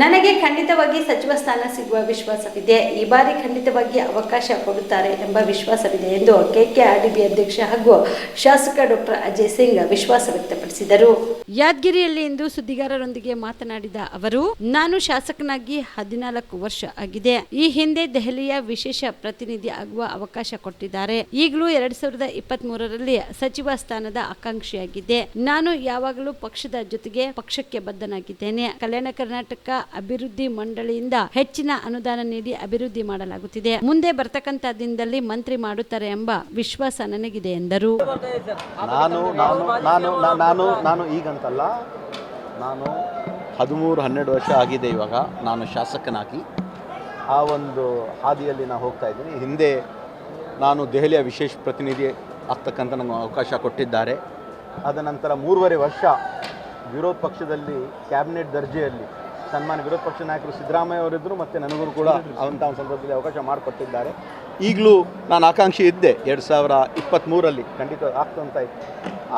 ನನಗೆ ಖಂಡಿತವಾಗಿ ಸಚಿವ ಸ್ಥಾನ ಸಿಗುವ ವಿಶ್ವಾಸವಿದೆ. ಈ ಬಾರಿ ಖಂಡಿತವಾಗಿ ಅವಕಾಶ ಕೊಡುತ್ತಾರೆ ಎಂಬ ವಿಶ್ವಾಸವಿದೆ ಎಂದು ಕೆಕೆಆರ್ಡಿಬಿ ಅಧ್ಯಕ್ಷ ಹಾಗೂ ಶಾಸಕ ಡಾಕ್ಟರ್ ಅಜಯ್ ಸಿಂಗ್ ವಿಶ್ವಾಸ ವ್ಯಕ್ತಪಡಿಸಿದರು. ಯಾದಗಿರಿಯಲ್ಲಿ ಇಂದು ಸುದ್ದಿಗಾರರೊಂದಿಗೆ ಮಾತನಾಡಿದ ಅವರು, ನಾನು ಶಾಸಕನಾಗಿ ಹದಿನಾಲ್ಕು ವರ್ಷ ಆಗಿದೆ. ಈ ಹಿಂದೆ ದೆಹಲಿಯ ವಿಶೇಷ ಪ್ರತಿನಿಧಿ ಆಗುವ ಅವಕಾಶ ಕೊಟ್ಟಿದ್ದಾರೆ. ಈಗಲೂ ಎರಡ್ ಸಾವಿರದ ಇಪ್ಪತ್ತ್ ಮೂರರಲ್ಲಿ ಸಚಿವ ಸ್ಥಾನದ ಆಕಾಂಕ್ಷಿಯಾಗಿದೆ. ನಾನು ಯಾವಾಗಲೂ ಪಕ್ಷದ ಜೊತೆಗೆ ಪಕ್ಷಕ್ಕೆ ಬದ್ಧನಾಗಿದ್ದೇನೆ. ಕಲ್ಯಾಣ ಕರ್ನಾಟಕ ಅಭಿವೃದ್ಧಿ ಮಂಡಳಿಯಿಂದ ಹೆಚ್ಚಿನ ಅನುದಾನ ನೀಡಿ ಅಭಿವೃದ್ಧಿ ಮಾಡಲಾಗುತ್ತಿದೆ. ಮುಂದೆ ಬರ್ತಕ್ಕಂಥ ದಿನದಲ್ಲಿ ಮಂತ್ರಿ ಮಾಡುತ್ತಾರೆ ಎಂಬ ವಿಶ್ವಾಸ ನನಗಿದೆ ಎಂದರು. ನಾನು ನಾನು ನಾನು ನಾನು ಈಗಂತಲ್ಲ, ನಾನು ಹದಿಮೂರು, ಹನ್ನೆರಡು ವರ್ಷ ಆಗಿದೆ ಇವಾಗ. ನಾನು ಶಾಸಕನಾಗಿ ಆ ಒಂದು ಹಾದಿಯಲ್ಲಿ ನಾನು ಹೋಗ್ತಾ ಇದ್ದೀನಿ. ಹಿಂದೆ ನಾನು ದೆಹಲಿಯ ವಿಶೇಷ ಪ್ರತಿನಿಧಿ ಆಗ್ತಕ್ಕಂಥ ನಮಗೆ ಅವಕಾಶ ಕೊಟ್ಟಿದ್ದಾರೆ. ಅದ ನಂತರ ಮೂರುವರೆ ವರ್ಷ ವಿರೋಧ ಪಕ್ಷದಲ್ಲಿ, ಕ್ಯಾಬಿನೆಟ್ ದರ್ಜೆಯಲ್ಲಿ ಸನ್ಮಾನ್ಯ ವಿರೋಧ ಪಕ್ಷ ನಾಯಕರು ಸಿದ್ದರಾಮಯ್ಯ ಅವರಿದ್ದರು ಮತ್ತು ನನಗೂ ಕೂಡ ಅಂಥ ಒಂದು ಸಂದರ್ಭದಲ್ಲಿ ಅವಕಾಶ ಮಾಡಿಕೊಟ್ಟಿದ್ದಾರೆ. ಈಗಲೂ ನಾನು ಆಕಾಂಕ್ಷಿ ಇದ್ದೆ ಎರಡು ಸಾವಿರ ಇಪ್ಪತ್ತ್ಮೂರಲ್ಲಿ ಖಂಡಿತ ಆಗ್ತಂತ ಇತ್ತು.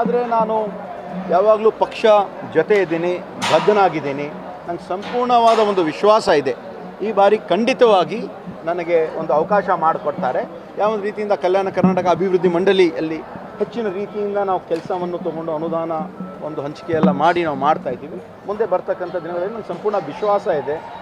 ಆದರೆ ನಾನು ಯಾವಾಗಲೂ ಪಕ್ಷ ಜೊತೆ ಇದ್ದೀನಿ, ಬದ್ಧನಾಗಿದ್ದೀನಿ. ನನಗೆ ಸಂಪೂರ್ಣವಾದ ಒಂದು ವಿಶ್ವಾಸ ಇದೆ. ಈ ಬಾರಿ ಖಂಡಿತವಾಗಿ ನನಗೆ ಒಂದು ಅವಕಾಶ ಮಾಡಿಕೊಡ್ತಾರೆ. ಯಾವ ಒಂದು ರೀತಿಯಿಂದ ಕಲ್ಯಾಣ ಕರ್ನಾಟಕ ಅಭಿವೃದ್ಧಿ ಮಂಡಳಿಯಲ್ಲಿ ಹೆಚ್ಚಿನ ರೀತಿಯಿಂದ ನಾವು ಕೆಲಸವನ್ನು ತಗೊಂಡು ಅನುದಾನ ಒಂದು ಹಂಚಿಕೆ ಎಲ್ಲ ಮಾಡಿ ನಾವು ಮಾಡ್ತಾ ಇದ್ದೀವಿ. ಮುಂದೆ ಬರ್ತಕ್ಕಂಥ ದಿನಗಳಲ್ಲಿ ನನಗೆ ಸಂಪೂರ್ಣ ವಿಶ್ವಾಸ ಇದೆ.